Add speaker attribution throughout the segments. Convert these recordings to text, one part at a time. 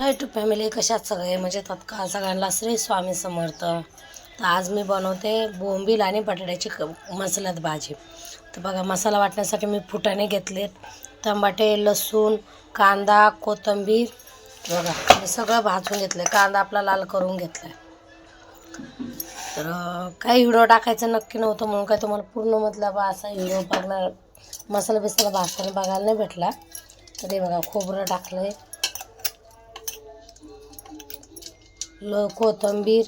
Speaker 1: High to family कशात सगळे म्हणजे तत्काळ सगळ्यांना श्री स्वामी समर्थ. तर आज मी बनवते बोंबील आणि बटाट्याची क मसाल्यात भाजी. तर बघा मसाला वाटण्यासाठी मी फुटाणे घेतले टमाटे लसूण कांदा कोथिंबीर. बघा मी सगळं भाजून घेतलं कांदा आपला लाल करून घेतला तर काही हिडो टाकायचं नक्की नव्हतं म्हणून काय तुम्हाला पूर्ण मतलब असा हिडो बघणार मसाला बिसाला भाजताना बघायला नाही भेटला. तर हे बघा खोबरं टाकलं आहे ल कोथिंबीर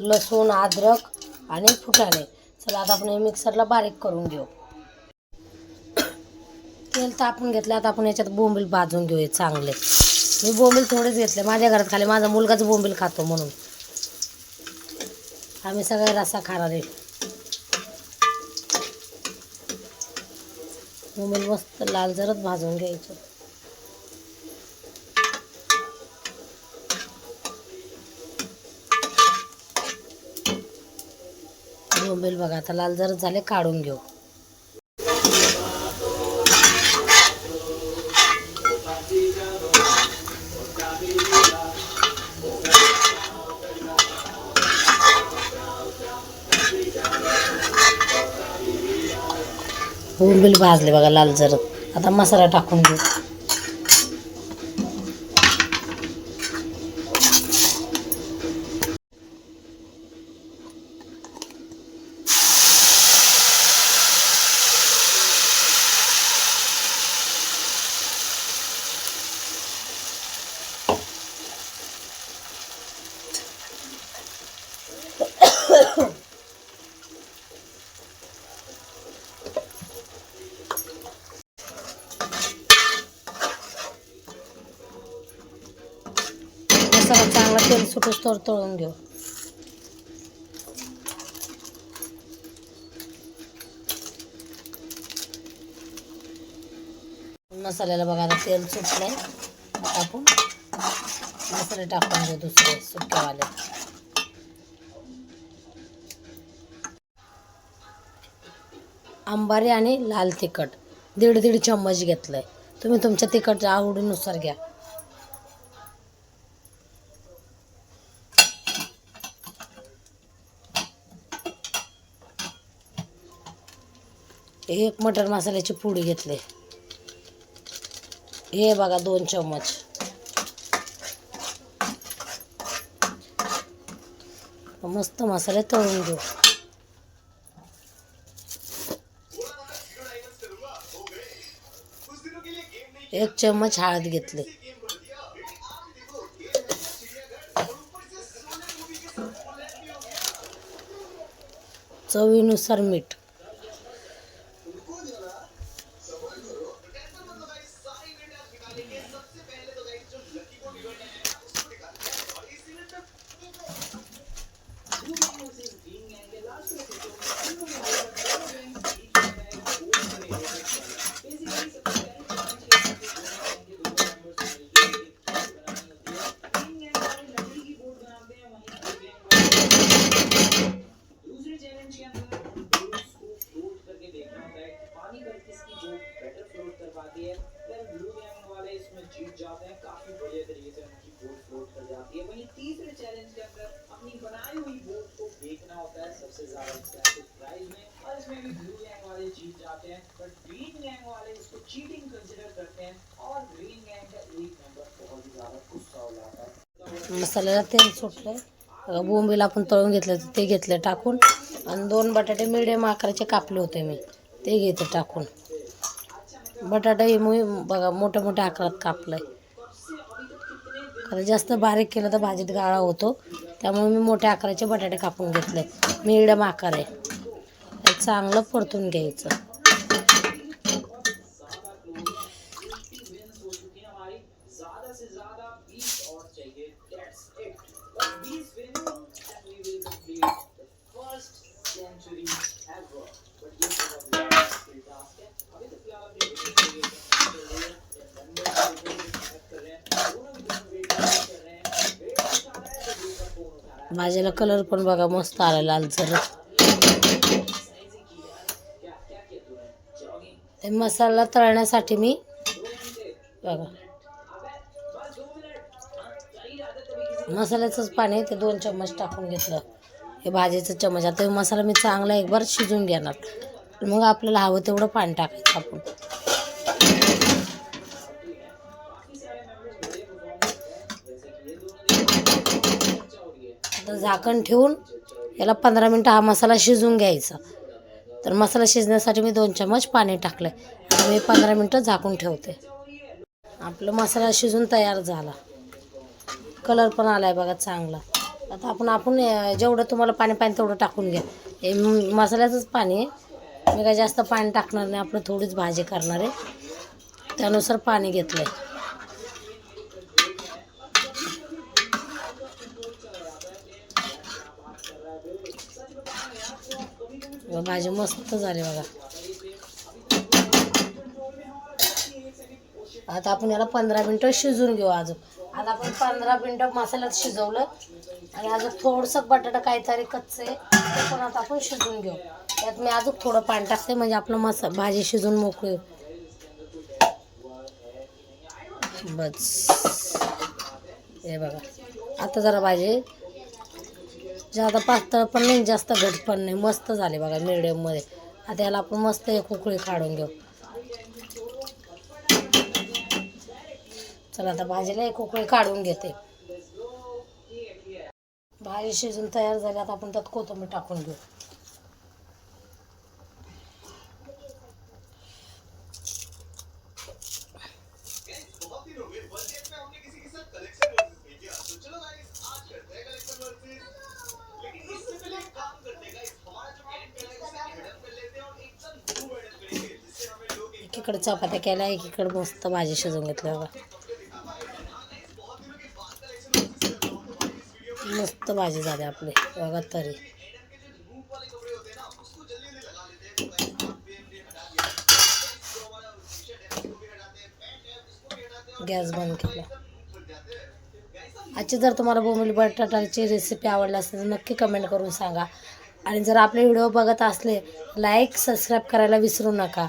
Speaker 1: लसूण अद्रक आणि फुटाणे. चला आता आपण हे मिक्सरला बारीक करून घेऊ. तेल तापून घेतलं आता आपण याच्यात बोंबील भाजून घेऊया चांगले. मी बोंबील थोडेच घेतले माझ्या घरात खाली माझा मुलगाच बोंबील खातो म्हणून. आम्ही सगळे रसा खाणार आहे. बोंबील मस्त लाल जरच भाजून घ्यायचं. बोंबील बघा आता लाल जर झाले काढून घेऊ. बोंबील भाजले बघा लाल जरत आता मसाला टाकून घेऊ. मसाला चांगला तेल सुटूस तर तळून घेऊ. मसाल्याला बघा आता तेल सुटलंय. टाकून मसाले टाकून घेऊ दुसरे सुक्यावाले आंबारी आणि लाल तिखट. दीड दीड चम्मच घेतलंय. तुम्ही तुमच्या तिखट आवडीनुसार घ्या. एक मटर मसाल्याची पुडी घेतली. हे बघा दोन चम्मच. मस्त मसाले तळून घेऊ. एक चम्मच हळद घेतली. चवीनुसार मीठ. मसाल्याला तेल सुटलं आहे बोंबील आपण तळून घेतलं ते घेतलं टाकून. आणि दोन बटाटे मिडियम आकाराचे कापले होते मी. ते घेते टाकून. बटाटा हे मी बघा मोठ्या मोठ्या आकारात कापलंय. कारण जास्त बारीक केलं तर भाजीत गाळा होतो. त्यामुळे मी मोठ्या आकाराचे बटाटे कापून घेतले मिडियम आकार आहे. चांगलं परतून घ्यायचं. भाजीला कलर पण बघा मस्त आला लालसर ते मसाला तळण्यासाठी मी बघा. मसाल्याचंच पाणी ते दोन चम्मच टाकून घेतलं. हे भाजीचं चम्मच. आता मसाला मी चांगला एक बार शिजून घेणार. मग आपल्याला हवं तेवढं पाणी टाकायचं आपण. आता झाकण ठेवून याला पंधरा मिनटं हा मसाला शिजून घ्यायचा. तर मसाला शिजण्यासाठी मी दोन चम्मच पाणी टाकलं आहे मी पंधरा मिनटं झाकून ठेवते. आपलं मसाला शिजून तयार झाला. कलर पण आला आहे बघा चांगला. आता आपण आपण जेवढं तुम्हाला पाणी पाणी तेवढं टाकून घ्या. हे मसाल्याचंच पाणी आहे. मी काय जास्त पाणी टाकणार नाही. आपलं थोडीच भाजी करणार आहे. त्यानुसार पाणी घेतलं आहे भाजी मस्त झाली बघा. आता आपण याला पंधरा मिनटं शिजून घेऊ अजून. आता आपण पंधरा मिनटं मसाल्यात शिजवलं. आणि अजून थोडंसं बटाटा काहीतरी कच्चं आहे ते पण आता आपण शिजून घेऊ. त्यात मी अजून थोडं पाणी टाकते म्हणजे आपलं मसा भाजी शिजून मोकळी बस. हे बघा. आता जरा भाजी जास्त पातळ पण नाही जास्त घट पण नाही. मस्त झाले बघा मिडियममध्ये आता याला आपण मस्त एक उकळी काढून घेऊ. चला आता भाजीला एक उकळी काढून घेते. भाजी शिजून तयार झाली आता आपण त्यात कोथिंबीर टाकून घेऊ. इकडं चपात्या केल्या एकीकडे मस्त भाजी शिजवून घेतली बघा मस्त भाजी झाली आपली बघा तरी. गॅस बंद केला. आजची जर तुम्हाला बोंबील बटाट्याची रेसिपी आवडली असेल तर नक्की कमेंट करून सांगा. आणि जर आपले व्हिडिओ बघत असले लाईक सबस्क्राईब करायला विसरू नका.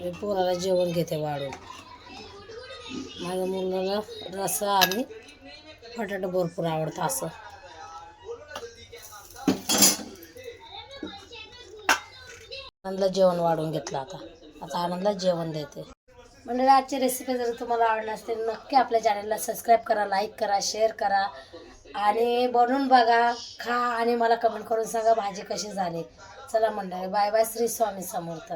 Speaker 1: मी पोराला जेवण घेते वाढून. माझ्या मुलाला रसा आणि बटाटा भरपूर आवडतं असं. आनंदला जेवण वाढून घेतलं आता. आता आनंदला जेवण देते. म्हणजे आजची रेसिपी जर तुम्हाला आवडली असतील नक्की आपल्या चॅनलला सबस्क्राईब करा लाईक करा शेअर करा. आणि बनवून बघा खा आणि मला कमेंट करून सांगा भाजी कशी झाली. चला मंडळी बाय बाय श्री स्वामी समर्थ.